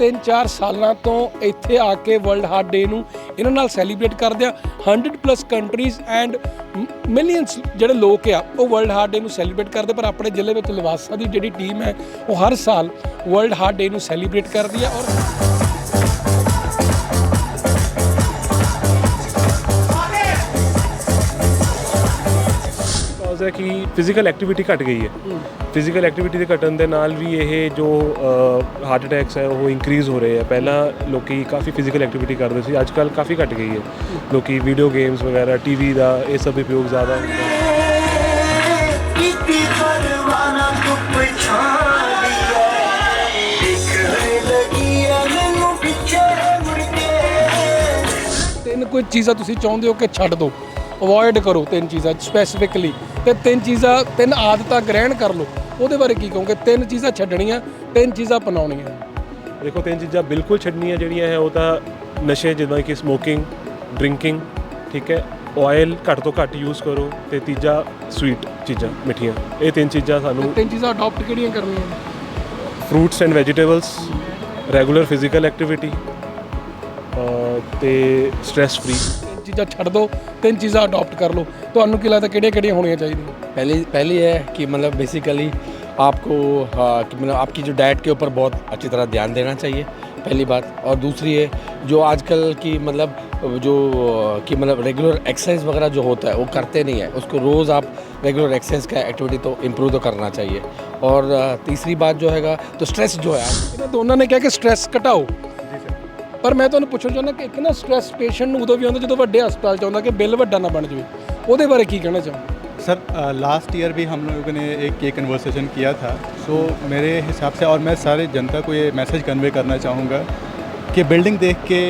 3-4 ਸਾਲਾਂ ਤੋਂ ਇੱਥੇ ਆ ਕੇ ਵਰਲਡ ਹਾਰਟ ਡੇ ਨੂੰ ਇਹਨਾਂ ਨਾਲ ਸੈਲੀਬ੍ਰੇਟ ਕਰਦੇ ਆ। 100 ਪਲੱਸ ਕੰਟਰੀਜ਼ ਐਂਡ ਮਿਲੀਅਨਸ ਜਿਹੜੇ ਲੋਕ ਆ, ਉਹ ਵਰਲਡ ਹਾਰਟ ਡੇ ਨੂੰ ਸੈਲੀਬ੍ਰੇਟ ਕਰਦੇ, ਪਰ ਆਪਣੇ ਜ਼ਿਲ੍ਹੇ ਵਿੱਚ ਲਵਾਸਾ ਦੀ ਜਿਹੜੀ ਟੀਮ ਹੈ, ਉਹ ਹਰ ਸਾਲ ਵਰਲਡ ਹਾਰਟ ਡੇ ਨੂੰ ਸੈਲੀਬ੍ਰੇਟ ਕਰਦੀ ਹੈ ਔਰ ਹੈ ਕਿ ਫਿਜ਼ੀਕਲ ਐਕਟੀਵਿਟੀ ਘਟ ਗਈ ਹੈ। ਫਿਜ਼ੀਕਲ ਐਕਟੀਵਿਟੀ ਦੇ ਘਟਣ ਦੇ ਨਾਲ ਵੀ ਇਹ ਜੋ ਹਾਰਟ ਅਟੈਕਸ ਹੈ, ਉਹ ਇਨਕਰੀਜ਼ ਹੋ ਰਹੇ ਆ ਪਹਿਲਾਂ ਲੋਕੀ ਕਾਫੀ ਫਿਜ਼ੀਕਲ ਐਕਟੀਵਿਟੀ ਕਰਦੇ ਸੀ ਅੱਜ ਕੱਲ ਕਾਫੀ ਘਟ ਗਈ ਹੈ। ਲੋਕੀ ਵੀਡੀਓ ਗੇਮਸ ਵਗੈਰਾ ਟੀਵੀ ਦਾ ਇਹ ਸਭ ਉਪਯੋਗ ਜ਼ਿਆਦਾ ਹੁੰਦਾ ਹੈ। ਤਿੰਨ ਕੋਈ ਚੀਜ਼ਾਂ ਤੁਸੀਂ ਚਾਹੁੰਦੇ ਹੋ ਕਿ ਛੱਡ ਦਿਓ। ਅਵੋਇਡ ਕਰੋ ਤਿੰਨ ਚੀਜ਼ਾਂ ਸਪੈਸੀਫਿਕਲੀ ਤੇ ਤਿੰਨ ਚੀਜ਼ਾਂ ਤਿੰਨ ਆਦਤਾਂ ਗ੍ਰਹਿਣ ਕਰ ਲਓ। ਉਹਦੇ ਬਾਰੇ ਕੀ ਕਹੋਗੇ? ਤਿੰਨ ਚੀਜ਼ਾਂ ਛੱਡਣੀਆਂ ਤਿੰਨ ਚੀਜ਼ਾਂ ਅਪਣਾਉਣੀਆਂ। ਦੇਖੋ ਤਿੰਨ ਚੀਜ਼ਾਂ ਬਿਲਕੁਲ ਛੱਡਣੀਆਂ ਜਿਹੜੀਆਂ ਹੈ ਉਹ ਤਾਂ ਨਸ਼ੇ ਜਿੱਦਾਂ ਕਿ ਸਮੋਕਿੰਗ ਡਰਿੰਕਿੰਗ ਠੀਕ ਹੈ? ਆਇਲ ਘੱਟ ਤੋਂ ਘੱਟ ਯੂਜ਼ ਕਰੋ ਤੇ ਤੀਜਾ ਸਵੀਟ ਚੀਜ਼ਾਂ ਮਿੱਠੀਆਂ। ਇਹ ਤਿੰਨ ਚੀਜ਼ਾਂ ਸਾਨੂੰ ਤਿੰਨ ਚੀਜ਼ਾਂ ਅਡਾਪਟ ਕਿਹੜੀਆਂ ਕਰਨੀਆਂ fruits and vegetables regular physical activity ਤੇ ਸਟ੍ਰੈਸ ਫ੍ਰੀ ਚੀਜ਼ਾਂ ਛੱਡ ਦਿਓ ਤਿੰਨ ਚੀਜ਼ਾਂ ਅਡਾਪਟ ਕਰ ਲਓ ਤੁਹਾਨੂੰ ਕੀ ਲੱਗਦਾ ਕਿਹੜੀਆਂ ਕਿਹੜੀਆਂ ਹੋਣੀਆਂ ਚਾਹੀਦੀਆਂ पहली पहली है कि मतलब बेसिकली आपको हाँ, कि मतलब आपकी जो डाइट के ऊपर बहुत अच्छी तरह ध्यान देना चाहिए पहली बात और दूसरी है जो आजकल की मतलब जो कि मतलब रेगुलर एक्सरसाइज वगैरह जो होता है वो करते नहीं है उसको रोज़ आप रेगुलर एक्सरसाइज का एक्टिविटी तो इम्प्रूव तो करना चाहिए और अ, तीसरी बात जो हैगा तो स्ट्रेस जो है ਇਹਨਾਂ ਦੋਨਾਂ ਨੇ ਕਿਹਾ ਕਿ ਸਟ੍ਰੈਸ ਘਟਾਓ ਪਰ ਮੈਂ ਤੁਹਾਨੂੰ ਪੁੱਛਣਾ ਚਾਹੁੰਦਾ ਕਿ ਇੱਕ ਨਾ ਸਟ੍ਰੈਸ ਪੇਸ਼ੈਂਟ ਨੂੰ ਉਦੋਂ ਵੀ ਆਉਂਦਾ ਜਦੋਂ ਵੱਡੇ ਹਸਪਤਾਲ ਚ ਆਉਂਦਾ ਕਿ ਬਿੱਲ ਵੱਡਾ ਨਾ ਬਣ ਜਾਵੇ ਉਹਦੇ ਬਾਰੇ ਕੀ ਕਹਿਣਾ ਚਾਹੁੰਦੇ सर लास्ट ईयर भी हम लोगों ने एक ये कन्वर्सेशन किया था सो मेरे हिसाब से और मैं सारे जनता को ये मैसेज कन्वे करना चाहूँगा कि बिल्डिंग देख के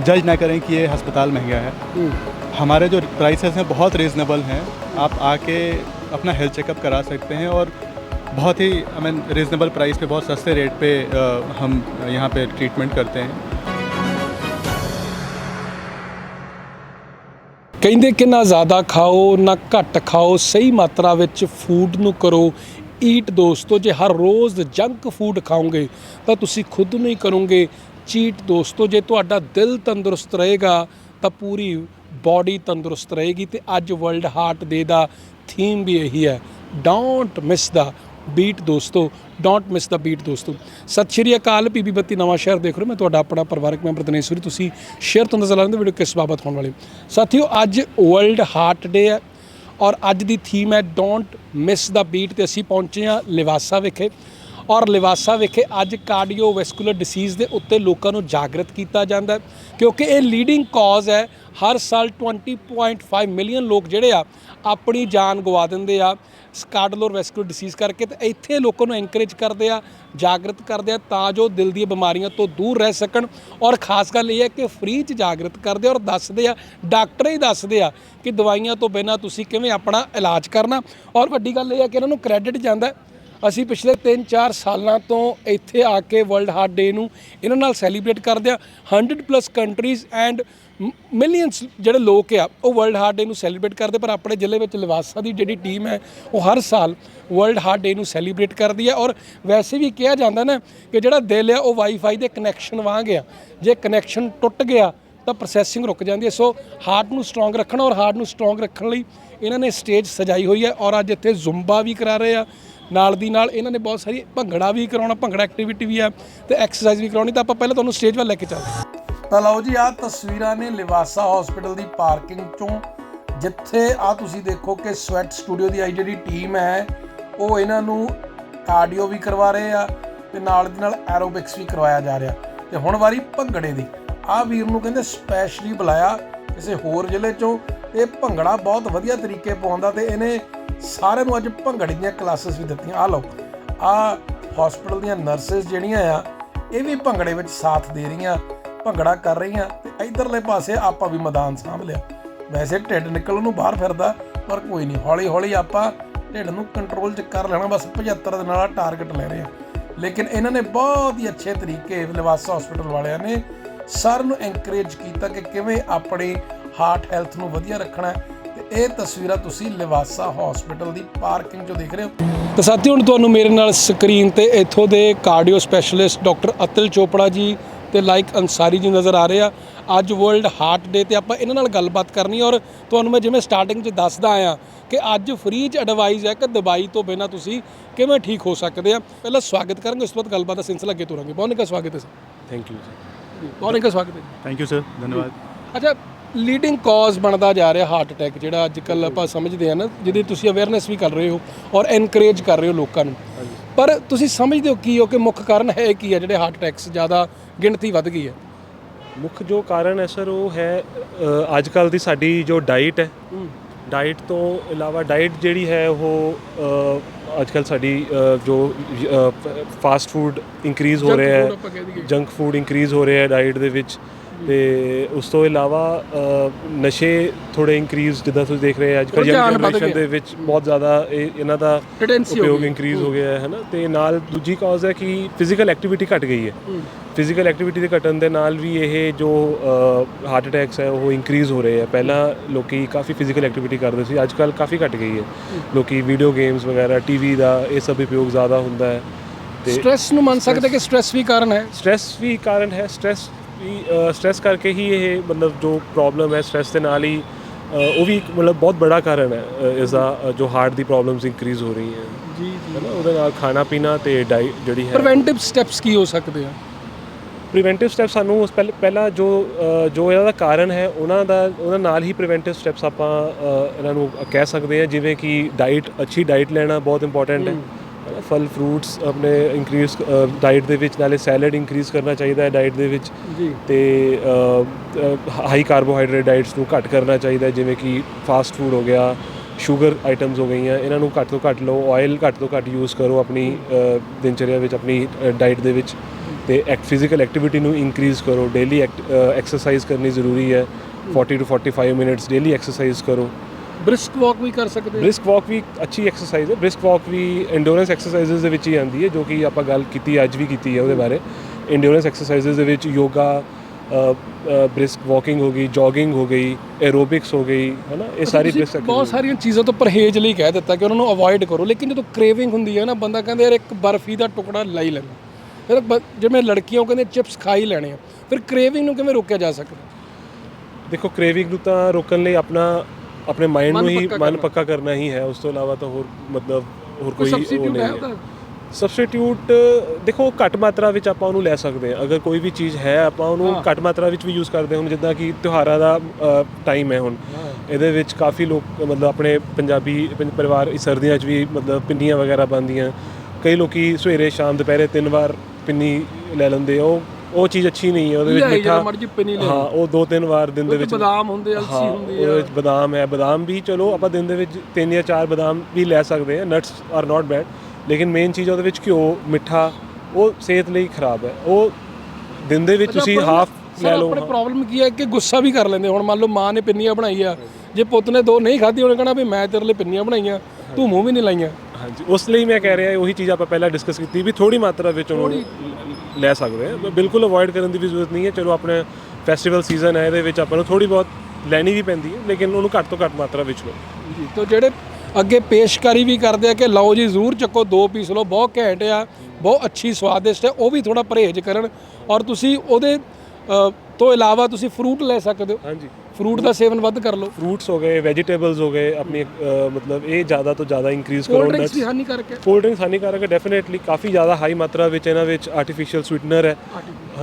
जज ना करें कि ये अस्पताल महंगा है हमारे जो प्राइसेस हैं बहुत रीज़नेबल हैं आप आके अपना हेल्थ चेकअप करा सकते हैं और बहुत ही आई मीन रीज़नेबल प्राइस पे बहुत सस्ते रेट पे अ, हम यहाँ पे ट्रीटमेंट करते हैं ਕਹਿੰਦੇ ਕਿ ਨਾ ਜ਼ਿਆਦਾ ਖਾਓ ਨਾ ਘੱਟ ਖਾਓ ਸਹੀ ਮਾਤਰਾ ਵਿੱਚ ਫੂਡ ਨੂੰ ਕਰੋ ਈਟ ਦੋਸਤੋ ਜੇ ਹਰ ਰੋਜ਼ ਜੰਕ ਫੂਡ ਖਾਓਗੇ ਤਾਂ ਤੁਸੀਂ ਖੁਦ ਨੂੰ ਹੀ ਕਰੋਗੇ ਚੀਟ ਦੋਸਤੋ ਜੇ ਤੁਹਾਡਾ ਦਿਲ ਤੰਦਰੁਸਤ ਰਹੇਗਾ ਤਾਂ ਪੂਰੀ ਬਾਡੀ ਤੰਦਰੁਸਤ ਰਹੇਗੀ ਤੇ ਅੱਜ ਵਰਲਡ ਹਾਰਟ ਡੇ ਦਾ ਥੀਮ ਵੀ ਇਹੀ ਹੈ ਡੋਂਟ ਮਿਸ ਦਾ ਬੀਟ ਦੋਸਤੋ ਡੋਂਟ ਮਿਸ ਦਾ ਬੀਟ ਦੋਸਤੋ। ਸਤਿ ਸ਼੍ਰੀ ਅਕਾਲ, ਪੀਬੀ ਬੱਤੀ ਨਵਾਂ ਸ਼ਹਿਰ ਦੇਖ ਰਹੇ ਮੈਂ ਤੁਹਾਡਾ ਆਪਣਾ ਪਰਿਵਾਰਕ ਮੈਂਬਰ ਦਿਨੇਸ਼ਵਰੀ ਤੁਸੀਂ ਸ਼ੇਅਰ ਤੋਂ ਨਜ਼ਰ ਆਉਂਦੇ ਵੀਡੀਓ ਕਿਸ ਬਾਬਤ ਹੋਣ ਵਾਲੀ। ਸਾਥੀਓ, ਅੱਜ ਵਰਲਡ ਹਾਰਟ ਡੇ ਹੈ ਔਰ ਅੱਜ ਦੀ ਥੀਮ ਹੈ ਡੋਂਟ ਮਿਸ ਦਾ ਬੀਟ ਤੇ ਅਸੀਂ ਪਹੁੰਚੇ ਹਾਂ ਲਿਵਾਸਾ ਵਿਖੇ। ਔਰ ਲਿਵਾਸਾ ਵਿਖੇ ਅੱਜ ਕਾਰਡੀਓਵੈਸਕੂਲਰ ਡਿਸੀਜ਼ ਦੇ ਉੱਤੇ ਲੋਕਾਂ ਨੂੰ ਜਾਗਰਤ ਕੀਤਾ ਜਾਂਦਾ ਹੈ। ਕਿਉਂਕਿ ਇਹ ਲੀਡਿੰਗ ਕਾਜ਼ ਹੈ। ਹਰ ਸਾਲ 20.5 ਮਿਲੀਅਨ ਲੋਕ ਜਿਹੜੇ ਆ ਆਪਣੀ ਜਾਨ ਗਵਾ ਦਿੰਦੇ ਆ ਕਾਰਡੀਓਵੈਸਕੂਲਰ ਡਿਸੀਜ਼ ਕਰਕੇ ਤੇ ਇੱਥੇ ਲੋਕਾਂ ਨੂੰ ਐਨਕਰੇਜ ਕਰਦੇ ਆ, ਜਾਗਰਤ ਕਰਦੇ ਆ ਤਾਂ ਜੋ ਦਿਲ ਦੀਆਂ ਬਿਮਾਰੀਆਂ ਤੋਂ ਦੂਰ ਰਹਿ ਸਕਣ ਔਰ ਖਾਸ ਗੱਲ ਇਹ ਹੈ ਕਿ ਫ੍ਰੀ ਚ ਜਾਗਰਤ ਕਰਦੇ ਔਰ ਦੱਸਦੇ ਆ, ਡਾਕਟਰ ਹੀ ਦੱਸਦੇ ਆ ਕਿ ਦਵਾਈਆਂ ਤੋਂ ਬਿਨਾਂ ਤੁਸੀਂ ਕਿਵੇਂ ਆਪਣਾ ਇਲਾਜ ਕਰਨਾ। ਔਰ ਵੱਡੀ ਗੱਲ ਇਹ ਹੈ ਕਿ ਇਹਨਾਂ ਨੂੰ ਕ੍ਰੈਡਿਟ ਜਾਂਦਾ ਅਸੀਂ ਪਿਛਲੇ 3-4 ਸਾਲਾਂ ਤੋਂ ਇੱਥੇ ਆ ਕੇ ਵਰਲਡ ਹਾਰਟ ਡੇ ਨੂੰ ਇਹਨਾਂ ਨਾਲ ਸੈਲੀਬ੍ਰੇਟ ਕਰਦੇ ਆ। 100 ਪਲੱਸ ਕੰਟਰੀਜ਼ ਐਂਡ ਮਿਲੀਅਨਸ ਜਿਹੜੇ ਲੋਕ ਆ, ਉਹ ਵਰਲਡ ਹਾਰਟ ਡੇ ਨੂੰ ਸੈਲੀਬ੍ਰੇਟ ਕਰਦੇ, ਪਰ ਆਪਣੇ ਜ਼ਿਲ੍ਹੇ ਵਿੱਚ ਲਿਵਾਸਾ ਦੀ ਜਿਹੜੀ ਟੀਮ ਹੈ, ਉਹ ਹਰ ਸਾਲ ਵਰਲਡ ਹਾਰਟ ਡੇ ਨੂੰ ਸੈਲੀਬ੍ਰੇਟ ਕਰਦੀ ਹੈ। ਔਰ ਵੈਸੇ ਵੀ ਕਿਹਾ ਜਾਂਦਾ ਨਾ ਕਿ ਜਿਹੜਾ ਦਿਲ ਆ, ਉਹ ਵਾਈਫਾਈ ਦੇ ਕਨੈਕਸ਼ਨ ਵਾਂਗ ਆ। ਜੇ ਕਨੈਕਸ਼ਨ ਟੁੱਟ ਗਿਆ, ਤਾਂ ਪ੍ਰੋਸੈਸਿੰਗ ਰੁਕ ਜਾਂਦੀ ਹੈ। ਸੋ ਹਾਰਟ ਨੂੰ ਸਟਰੋਂਗ ਰੱਖਣਾ ਔਰ ਹਾਰਟ ਨੂੰ ਸਟਰੋਂਗ ਰੱਖਣ ਲਈ ਇਹਨਾਂ ਨੇ ਸਟੇਜ ਸਜਾਈ ਹੋਈ ਹੈ। ਔਰ ਅੱਜ ਇੱਥੇ ਜ਼ੁੰਬਾ ਵੀ ਕਰਾ ਰਹੇ ਆ। ਨਾਲ ਦੀ ਨਾਲ ਇਹਨਾਂ ਨੇ ਬਹੁਤ ਸਾਰੀ ਭੰਗੜਾ ਵੀ ਕਰਾਉਣਾ, ਭੰਗੜਾ ਐਕਟੀਵਿਟੀ ਵੀ ਆ ਤੇ ਐਕਸਰਸਾਈਜ਼ ਵੀ ਕਰਾਉਣੀ। ਤਾਂ ਆਪਾਂ ਪਹਿਲਾਂ ਤੁਹਾਨੂੰ ਸਟੇਜ ਵੱਲ ਲੈ ਕੇ ਚੱਲਦੇ ਹਾਂ। ਤਾਂ ਲਓ ਜੀ, ਆਹ ਤਸਵੀਰਾਂ ਨੇ ਲਿਵਾਸਾ ਹਸਪੀਟਲ ਦੀ ਪਾਰਕਿੰਗ ਚੋਂ, ਜਿੱਥੇ ਆ ਤੁਸੀਂ ਦੇਖੋ ਕਿ ਸਵੈਟ ਸਟੂਡੀਓ ਦੀ ਆਈ ਜਿਹੜੀ ਟੀਮ ਹੈ, ਉਹ ਇਹਨਾਂ ਨੂੰ ਕਾਰਡੀਓ ਵੀ ਕਰਵਾ ਰਹੇ ਆ ਤੇ ਨਾਲ ਦੀ ਨਾਲ ਐਰੋਬਿਕਸ ਵੀ ਕਰਵਾਇਆ ਜਾ ਰਿਹਾ। ਤੇ ਹੁਣ ਵਾਰੀ ਭੰਗੜੇ ਦੀ। ਆ ਵੀਰ ਨੂੰ ਕਹਿੰਦੇ ਸਪੈਸ਼ਲੀ ਬੁਲਾਇਆ ਕਿਸੇ ਹੋਰ ਜ਼ਿਲ੍ਹੇ ਚੋਂ। ਤੇ ਇਹ ਭੰਗੜਾ ਬਹੁਤ ਵਧੀਆ ਤਰੀਕੇ ਪਾਉਂਦਾ ਤੇ ਇਹਨੇ ਸਾਰਿਆਂ ਨੂੰ ਅੱਜ ਭੰਗੜੇ ਦੀਆਂ ਕਲਾਸਿਸ ਵੀ ਦਿੱਤੀਆਂ। ਆ ਲਓ ਆ ਹਸਪੀਟਲ ਦੀਆਂ ਨਰਸਸ ਜਿਹੜੀਆਂ ਆ, ਇਹ ਵੀ ਭੰਗੜੇ ਵਿੱਚ ਸਾਥ ਦੇ ਰਹੀਆਂ। ਭੰਗੜਾ ਕਰ ਰਹੀ ਰਹੀਆਂ ਤੇ ਇਧਰਲੇ ਪਾਸੇ ਆਪਾਂ ਵੀ ਮੈਦਾਨ ਸਾਂਭ ਲਿਆ। ਵੈਸੇ ਢਿੱਡ ਨਿਕਲਣ ਨੂੰ ਬਾਹਰ ਫਿਰਦਾ, ਪਰ ਕੋਈ ਨਹੀਂ ਹੌਲੀ ਹੌਲੀ ਆਪਾਂ ਢਿੱਡ ਨੂੰ ਕੰਟਰੋਲ 'ਚ ਕਰ ਲੈਣਾ, ਬਸ 75 ਦੇ ਨਾਲ ਟਾਰਗੇਟ ਲੈ ਰਹੇ ਆ ਲੇਕਿਨ ਇਹਨਾਂ ਨੇ ਬਹੁਤ ਹੀ ਅੱਛੇ ਤਰੀਕੇ ਲਿਵਾਸਾ ਹਸਪੀਟਲ ਵਾਲਿਆਂ ਨੇ ਸਾਰਿਆਂ ਨੂੰ ਐਨਕਰੇਜ ਕੀਤਾ ਕਿ ਕਿਵੇਂ ਆਪਣੀ ਹਾਰਟ ਹੈਲਥ ਨੂੰ ਵਧੀਆ ਰੱਖਣਾ ਹੈ। ਤੇ ਇਹ ਤਸਵੀਰਾਂ ਤੁਸੀਂ ਲਿਵਾਸਾ ਹਸਪੀਟਲ ਦੀ ਪਾਰਕਿੰਗ 'ਚੋਂ ਦੇਖ ਰਹੇ ਹੋ। ਤਾਂ ਸਾਥੀ ਹੁਣ ਤੁਹਾਨੂੰ ਮੇਰੇ ਨਾਲ ਸਕਰੀਨ ਤੇ ਇੱਥੋਂ ਦੇ cardio specialist doctor Atil Chopra ji ਤੇ ਲਾਈਕ ਅੰਸਾਰੀ ਜੀ ਨਜ਼ਰ ਆ ਰਹੇ ਆ। ਅੱਜ ਵਰਲਡ ਹਾਰਟ ਡੇ ਤੇ ਆਪਾਂ ਇਹਨਾਂ ਨਾਲ ਗੱਲਬਾਤ ਕਰਨੀ ਔਰ ਤੁਹਾਨੂੰ ਮੈਂ ਜਿਵੇਂ ਸਟਾਰਟਿੰਗ 'ਚ ਦੱਸਦਾ ਆਇਆ ਕਿ ਅੱਜ ਫ੍ਰੀ 'ਚ ਐਡਵਾਈਸ ਹੈ ਕਿ ਦਵਾਈ ਤੋਂ ਬਿਨਾ ਤੁਸੀਂ ਕਿਵੇਂ ਠੀਕ ਹੋ ਸਕਦੇ ਆ। ਪਹਿਲਾਂ ਸਵਾਗਤ ਕਰਾਂਗੇ ਉਸ ਤੋਂ ਬਾਅਦ ਗੱਲਬਾਤ ਦਾ ਸਿਲਸਿਲਾ ਅੱਗੇ ਤੁਰਾਂਗੇ। ਬਹੁਤ ਨਿੱਘਾ ਸਵਾਗਤ ਹੈ ਸਰ। ਥੈਂਕ ਯੂ ਜੀ ਬਹੁਤ ਨਿੱਘਾ ਸਵਾਗਤ ਹੈ। ਥੈਂਕ ਯੂ ਸਰ ਧੰਨਵਾਦ। ਅੱਛਾ ਲੀਡਿੰਗ ਕਾਜ਼ ਬਣਦਾ ਜਾ ਰਿਹਾ ਹਾਰਟ ਅਟੈਕ ਜਿਹੜਾ ਅੱਜ ਕੱਲ ਆਪਾਂ ਸਮਝਦੇ ਆ ਨਾ ਜਿਹਦੀ ਤੁਸੀਂ ਅਵੇਅਰਨੈਸ ਵੀ ਕਰ ਰਹੇ ਹੋ ਔਰ ਐਨਕਰੇਜ ਕਰ ਰਹੇ ਹੋ ਲੋਕਾਂ ਨੂੰ। ਪਰ ਤੁਸੀਂ ਸਮਝਦੇ ਹੋ ਕੀ ਹੋ ਕਿ ਮੁੱਖ ਕਾਰਨ ਹੈ ਕੀ ਹੈ ਜਿਹੜੇ ਹਾਰਟ ਅਟੈਕਸ ਜ਼ਿਆਦਾ ਗਿਣਤੀ ਵੱਧ ਗਈ ਹੈ? ਮੁੱਖ ਜੋ ਕਾਰਨ ਹੈ ਸਰ ਉਹ ਹੈ ਅੱਜ ਕੱਲ ਦੀ ਸਾਡੀ ਜੋ ਡਾਈਟ ਹੈ। ਡਾਈਟ ਤੋਂ ਇਲਾਵਾ ਡਾਈਟ ਜਿਹੜੀ ਹੈ ਉਹ ਅੱਜ ਕੱਲ ਸਾਡੀ ਅ, ਜੋ ਫਾਸਟ ਫੂਡ ਇੰਕਰੀਜ਼ ਹੋ Junk ਰਿਹਾ food ਆਪਾਂ ਕਹਿ ਹੈ ਦਈਏ। ਜੰਕ ਫੂਡ ਇੰਕਰੀਜ਼ ਹੋ ਰਿਹਾ ਹੈ ਡਾਈਟ ਦੇ ਵਿੱਚ। ਤੇ ਉਸ ਤੋਂ ਇਲਾਵਾ ਨਸ਼ੇ ਥੋੜੇ ਇੰਕਰੀਜ਼ ਜਿੱਦਾਂ ਤੁਸੀਂ ਦੇਖ ਰਹੇ ਹੋ ਅੱਜ ਕੱਲ ਰੁਝਾਨ ਯੰਗ ਜਨਰੇਸ਼ਨ। ਦੇ ਵਿੱਚ ਬਹੁਤ ਜ਼ਿਆਦਾ ਇਹ ਇਹਨਾਂ ਦਾ ਉਪਯੋਗ ਗਈ। ਇੰਕਰੀਜ਼ ਹੋ। ਗਿਆ ਹੈ ਹਨਾ? ਤੇ ਨਾਲ ਦੂਜੀ ਕਾਜ਼ ਹੈ ਕਿ ਫਿਜ਼ੀਕਲ ਐਕਟੀਵਿਟੀ ਘਟ ਗਈ ਹੈ। ਫਿਜ਼ੀਕਲ ਐਕਟੀਵਿਟੀ ਦੇ ਘਟਣ ਦੇ ਨਾਲ ਵੀ ਇਹ ਜੋ ਹਾਰਟ ਅਟੈਕਸ ਹੈ ਉਹ ਇੰਕਰੀਜ਼ ਹੋ ਰਹੇ ਹੈ। ਪਹਿਲਾਂ ਲੋਕੀ ਕਾਫੀ ਫਿਜ਼ੀਕਲ ਐਕਟੀਵਿਟੀ ਕਰਦੇ ਸੀ ਅੱਜ ਕੱਲ ਕਾਫੀ ਘਟ ਗਈ ਹੈ। ਲੋਕੀ ਵੀਡੀਓ ਗੇਮਸ ਵਗੈਰਾ ਟੀਵੀ ਦਾ ਇਹ ਸਭ ਉਪਯੋਗ ਜ਼ਿਆਦਾ ਹੁੰਦਾ ਹੈ। ਤੇ ਸਟ੍ਰੈਸ ਨੂੰ ਮੰਨ ਸਕਦੇ ਕਿ ਸਟ੍ਰੈਸ ਵੀ ਕਾਰਨ ਹੈ? ਸਟ੍ਰੈਸ ਵੀ ਕਾਰਨ ਹੈ ਸਟ੍ਰੈਸ ਵੀ ਸਟ੍ਰੈਸ ਕਰਕੇ ਹੀ ਇਹ ਮਤਲਬ ਜੋ ਪ੍ਰੋਬਲਮ ਹੈ ਸਟ੍ਰੈਸ ਦੇ ਨਾਲ ਹੀ ਉਹ ਵੀ ਇੱਕ ਮਤਲਬ ਬਹੁਤ ਬੜਾ ਕਾਰਨ ਹੈ ਇਸ ਦਾ ਜੋ ਹਾਰਟ ਦੀ ਪ੍ਰੋਬਲਮਸ ਇੰਕਰੀਜ਼ ਹੋ ਰਹੀਆਂ ਜੀ ਜੀ। ਹੈ ਨਾ? ਉਹਦੇ ਨਾਲ ਖਾਣਾ ਪੀਣਾ ਤੇ ਡਾਈਟ ਜਿਹੜੀ ਹੈ ਪ੍ਰੀਵੈਂਟਿਵ ਸਟੈਪਸ ਕੀ ਹੋ ਸਕਦੇ ਆ? ਪ੍ਰੀਵੈਂਟਿਵ ਸਟੈਪਸ ਸਾਨੂੰ ਉਸ ਪਹਿਲ- ਪਹਿਲਾਂ ਜੋ ਜੋ ਇਹਦਾ ਕਾਰਨ ਹੈ ਉਹਨਾਂ ਦਾ ਉਹਨਾਂ ਨਾਲ ਹੀ ਪ੍ਰੀਵੈਂਟਿਵ ਸਟੈਪਸ ਆਪਾਂ ਇਹਨਾਂ ਨੂੰ ਕਹਿ ਸਕਦੇ ਹਾਂ ਜਿਵੇਂ ਕਿ ਡਾਈਟ ਅੱਛੀ ਡਾਈਟ ਲੈਣਾ ਬਹੁਤ ਇੰਪੋਰਟੈਂਟ ਹੈ। ਹੈ। ਫਲ ਫਰੂਟਸ ਆਪਣੇ ਇੰਕਰੀਜ਼ ਡਾਈਟ ਦੇ ਵਿੱਚ ਨਾਲੇ ਸੈਲਡ ਇੰਕਰੀਜ਼ ਕਰਨਾ ਚਾਹੀਦਾ ਹੈ ਡਾਈਟ ਦੇ ਵਿੱਚ। ਜੀ। ਤੇ ਹਾਈ ਕਾਰਬੋਹਾਈਡਰੇਟ ਡਾਈਟਸ ਨੂੰ ਘੱਟ ਕਰਨਾ ਚਾਹੀਦਾ ਜਿਵੇਂ ਕਿ ਫਾਸਟ ਫੂਡ ਹੋ ਗਿਆ ਸ਼ੂਗਰ ਆਈਟਮਸ ਹੋ ਗਈਆਂ ਇਹਨਾਂ ਨੂੰ ਘੱਟ ਤੋਂ ਘੱਟ ਲਓ ਆਇਲ ਘੱਟ ਤੋਂ ਘੱਟ ਯੂਜ਼ ਕਰੋ ਆਪਣੀ ਦਿਨਚਰਿਆ ਵਿੱਚ ਆਪਣੀ ਡਾਈਟ ਦੇ ਵਿੱਚ। ਤੇ ਐਕ ਫਿਜ਼ੀਕਲ ਐਕਟੀਵਿਟੀ ਨੂੰ ਇਨਕਰੀਜ਼ ਕਰੋ ਡੇਲੀ ਐਕਸਰਸਾਈਜ਼ ਕਰਨੀ ਜ਼ਰੂਰੀ ਹੈ। 40 ਤੋਂ 45 ਮਿੰਟਸ ਡੇਲੀ ਐਕਸਰਸਾਈਜ਼ ਕਰੋ। ਬ੍ਰਿਸਕ ਵਾਕ ਵੀ ਕਰ ਸਕਦੇ ਬ੍ਰਿਸਕ ਵਾਕ ਵੀ ਅੱਛੀ ਐਕਸਰਸਾਈਜ਼ ਹੈ। ਬ੍ਰਿਸਕ ਵਾਕ ਵੀ ਐਂਡੋਰੈਂਸ ਐਕਸਰਸਾਈਜ਼ਸ ਦੇ ਵਿੱਚ ਹੀ ਆਉਂਦੀ ਹੈ ਜੋ ਕਿ ਆਪਾਂ ਗੱਲ ਕੀਤੀ ਅੱਜ ਵੀ ਕੀਤੀ ਹੈ ਉਹਦੇ ਬਾਰੇ। ਐਂਡੋਰੈਂਸ ਐਕਸਰਸਾਈਜ਼ਸ ਦੇ ਵਿੱਚ ਯੋਗਾ ਬ੍ਰਿਸਕ ਵਾਕਿੰਗ ਹੋ ਗਈ ਜੋਗਿੰਗ ਹੋ ਗਈ ਐਰੋਬਿਕਸ ਹੋ ਗਈ ਹੈ ਨਾ ਇਹ ਸਾਰੀ ਬ੍ਰਿਸਕ ਬਹੁਤ ਸਾਰੀਆਂ ਚੀਜ਼ਾਂ ਤੋਂ ਪਰਹੇਜ਼ ਲਈ ਕਹਿ ਦਿੱਤਾ ਕਿ ਉਹਨਾਂ ਨੂੰ ਅਵੋਇਡ ਕਰੋ ਲੇਕਿਨ ਜਦੋਂ ਕ੍ਰੇਵਿੰਗ ਹੁੰਦੀ ਹੈ ਨਾ ਬੰਦਾ ਕਹਿੰਦਾ ਯਾਰ ਇੱਕ ਬਰਫੀ ਦਾ ਟੁਕੜਾ ਲੈ ਹੀ ਲੈਣਾ ਫਿਰ ਜਿਵੇਂ ਲੜਕੀਆਂ ਉਹ ਕਹਿੰਦੇ ਚਿਪਸ ਖਾ ਹੀ ਲੈਣੇ ਆ। ਫਿਰ ਕ੍ਰੇਵਿੰਗ ਨੂੰ ਕਿਵੇਂ ਰੋਕਿਆ ਜਾ ਸਕਦਾ? ਦੇਖੋ ਕ੍ਰੇਵਿੰਗ ਨੂੰ ਤਾਂ ਰੋਕਣ ਲਈ ਆਪਣਾ ਆਪਣੇ ਮਾਈਂਡ ਨੂੰ ਹੀ ਮਨ। ਪੱਕਾ ਕਰਨਾ ਹੀ ਹੈ। ਉਸ ਤੋਂ ਇਲਾਵਾ ਤਾਂ ਹੋਰ ਮਤਲਬ ਹੋਰ ਕੋਈ ਉਹ ਨਹੀਂ ਹੈ ਸਬਸਟੀਟਿਊਟ ਦੇਖੋ ਘੱਟ ਮਾਤਰਾ ਵਿੱਚ ਆਪਾਂ ਉਹਨੂੰ ਲੈ ਸਕਦੇ ਹਾਂ। ਅਗਰ ਕੋਈ ਵੀ ਚੀਜ਼ ਹੈ ਆਪਾਂ ਉਹਨੂੰ। ਘੱਟ ਮਾਤਰਾ ਵਿੱਚ ਵੀ ਯੂਜ਼ ਕਰਦੇ ਹਾਂ। ਹੁਣ ਜਿੱਦਾਂ ਕਿ ਤਿਉਹਾਰਾਂ ਦਾ ਟਾਈਮ ਹੈ ਹੁਣ। ਇਹਦੇ ਵਿੱਚ ਕਾਫੀ ਲੋਕ ਮਤਲਬ ਆਪਣੇ ਪੰਜਾਬੀ ਪਰਿਵਾਰ ਇਸ ਸਰਦੀਆਂ 'ਚ ਵੀ ਮਤਲਬ ਪਿੰਨੀਆਂ ਵਗੈਰਾ ਬਣਦੀਆਂ ਕਈ ਲੋਕੀ ਸਵੇਰੇ ਸ਼ਾਮ ਦੁਪਹਿਰੇ ਤਿੰਨ ਵਾਰ ਪਿੰਨੀ ਲੈ ਲੈਂਦੇ। ਉਹ ਉਹ ਚੀਜ਼ ਅੱਛੀ ਨਹੀਂ ਹੈ ਉਹਦੇ ਵਿੱਚ ਮਿੱਠਾ ਜਦੋਂ ਮਰਜ਼ੀ ਪਿੰਨੀ ਲੈ ਹਾਂ ਉਹ ਦੋ ਤਿੰਨ ਵਾਰ ਦਿਨ ਦੇ ਉਹਦੇ ਵਿੱਚ ਬਦਾਮ ਹੁੰਦੇ ਅਲਸੀ ਹਾਂ, ਹੁੰਦੀ ਉਹਦੇ ਆ। ਵਿੱਚ ਬਦਾਮ ਹੈ। ਬਦਾਮ ਵੀ ਚਲੋ ਆਪਾਂ ਦਿਨ ਦੇ ਵਿੱਚ ਤਿੰਨ ਜਾਂ ਚਾਰ ਬਦਾਮ ਵੀ ਲੈ ਸਕਦੇ ਹਾਂ। ਨਟਸ ਆਰ ਨਾਟ ਬੈਡ ਲੇਕਿਨ ਮੇਨ ਚੀਜ਼ ਉਹਦੇ ਵਿੱਚ ਘਿਓ ਮਿੱਠਾ ਉਹ ਸਿਹਤ ਲਈ ਖਰਾਬ ਹੈ। ਉਹ ਦਿਨ ਦੇ ਵਿੱਚ ਤੁਸੀਂ ਹਾਫ ਲੈ ਲਓ ਆਪਣੇ ਪ੍ਰੋਬਲਮ ਕੀ ਹੈ ਕਿ ਗੁੱਸਾ ਵੀ ਕਰ ਲੈਂਦੇ ਹੁਣ ਮੰਨ ਲਓ ਮਾਂ ਨੇ ਪਿੰਨੀਆਂ ਬਣਾਈ ਆ ਜੇ ਪੁੱਤ ਨੇ ਦੋ ਨਹੀਂ ਖਾਧੀ ਉਹਨੇ ਕਹਣਾ ਵੀ ਮੈਂ ਤੇਰੇ ਲਈ ਪਿੰਨੀਆਂ ਬਣਾਈਆਂ ਤੂੰ ਮੂੰਹ ਵੀ ਨਹੀਂ ਲਾਈਆਂ। ਹਾਂਜੀ ਉਸ ਲਈ ਮੈਂ ਕਹਿ ਰਿਹਾ ਉਹੀ ਚੀਜ਼ ਆਪਾਂ ਪਹਿਲਾਂ ਡਿਸਕਸ ਕੀਤੀ ਵੀ ਥੋੜੀ ਮਾਤਰਾ ਵਿੱਚ ਉਹਨੂੰ ਲੈ ਸਕਦੇ ਹਾਂ। ਬਿਲਕੁਲ ਅਵੋਇਡ ਕਰਨ ਦੀ ਵੀ ਜ਼ਰੂਰਤ ਨਹੀਂ ਹੈ। ਚਲੋ ਆਪਣੇ ਫੈਸਟੀਵਲ ਸੀਜ਼ਨ ਹੈ ਇਹਦੇ ਵਿੱਚ ਆਪਾਂ ਨੂੰ ਥੋੜੀ ਬਹੁਤ ਲੈਣੀ ਵੀ ਪੈਂਦੀ ਹੈ ਲੇਕਿਨ ਉਹਨੂੰ ਘੱਟ ਤੋਂ ਘੱਟ ਮਾਤਰਾ ਵਿੱਚ ਲਓ। ਜੀ ਤੋਂ ਜਿਹੜੇ ਅੱਗੇ ਪੇਸ਼ਕਾਰੀ ਵੀ ਕਰਦੇ ਆ ਕਿ ਲਓ ਜੀ ਜ਼ਰੂਰ ਚੱਕੋ ਦੋ ਪੀਸ ਲਓ ਬਹੁਤ ਘੈਂਟ ਆ ਬਹੁਤ ਅੱਛੀ ਸਵਾਦਿਸ਼ਟ ਹੈ ਉਹ ਵੀ ਥੋੜਾ ਪਰਹੇਜ਼ ਕਰਨ ਔਰ ਤੁਸੀਂ ਉਹਦੇ ਤੋਂ ਇਲਾਵਾ ਤੁਸੀਂ ਫਰੂਟ ਲੈ ਸਕਦੇ ਹੋ। ਹਾਂਜੀ। ਫਰੂਟ ਦਾ ਸੇਵਨ ਵੱਧ ਕਰ ਲਓ। ਫਰੂਟਸ ਹੋ ਗਏ ਵੈਜੀਟੇਬਲਸ ਹੋ ਗਏ ਆਪਣੀ ਅ, ਮਤਲਬ ਇਹ ਜ਼ਿਆਦਾ ਤੋਂ ਜ਼ਿਆਦਾ ਕੋਲਡ ਕਰੋ ਡਰਿੰਕਸ ਵੀ ਹਾਨੀਕਾਰਕ ਹੈ। ਕੋਲਡ ਡਰਿੰਕਸ ਹਾਨੀਕਾਰਕ ਹੈ ਡੈਫੀਨਿਟਲੀ ਕਾਫੀ ਜ਼ਿਆਦਾ ਹਾਈ ਮਾਤਰਾ ਵਿੱਚ ਇਹਨਾਂ ਵਿੱਚ ਆਰਟੀਫੀਸ਼ੀਅਲ ਸਵੀਟਨਰ ਹੈ।